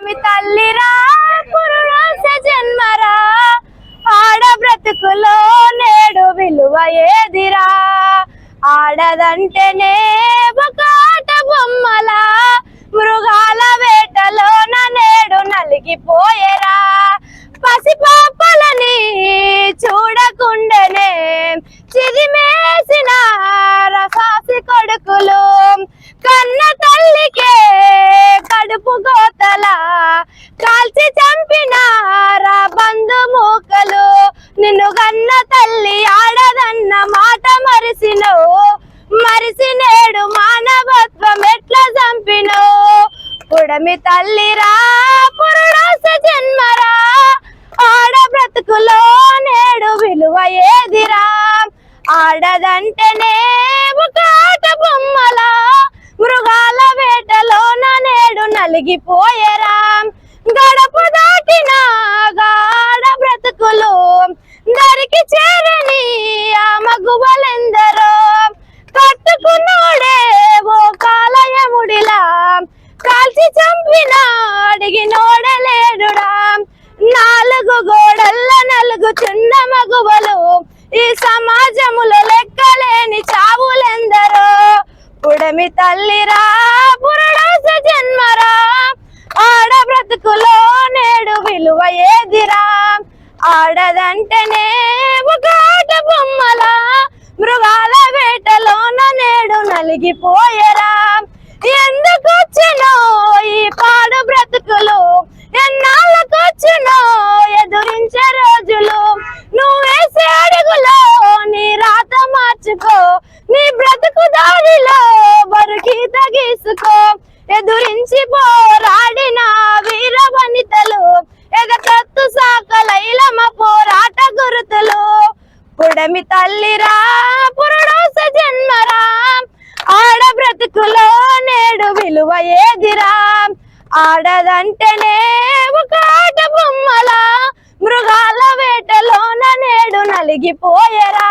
మీ తల్లిరా పురుష జన్మరా ఆడ బ్రతుకులో నేడు విలువ ఏదిరా? ఆడదంటేనే ఒక ఆట బొమ్మలా మృగాల వేటలోన నేడు నలిగిపోయేరా? పసిపాపలని చూడకుండానే చిదిమేసిన రసాసి కొడుకులు కన్న పుడమి తల్లిరా పురుడోస జన్మరా. ఆడ బ్రతుకులో నేడు విలువ ఏదిరా. ఆడదంటేనే ఒక ఆట బొమ్మలా. మృగాల వేటలోన నేడు నలిగిపోయి నలుగు చిన్న మగువలు ఈ సమాజములో లెక్కలేని చావులెందరో? పుడమి తల్లిరా పురడాస జన్మరా? ఆడ బ్రతుకులో నేడు విలువ ఏదిరా? ఆడదంటేనే ఒక ఆట బొమ్మలా మృగాల వేటలోన నేడు నలిగిపోయరా? ఎందు తీసుకో నీ బ్రతుకు దారిలో బరుకి తగేసుకో. ఎదురించి పోరాడిన వీర వనితలు ఎగతత్తు సాకలైలమ పోరాట గురుతులు. పుడమి తల్లిరా పురడోస జన్మరా. ఆడ బ్రతుకులో నేడు విలువ ఏదిరా. ఆడదంటేనే ఒక ఆట బొమ్మలా. మృగాల వేటలోన నేడు నలిగిపోయరా.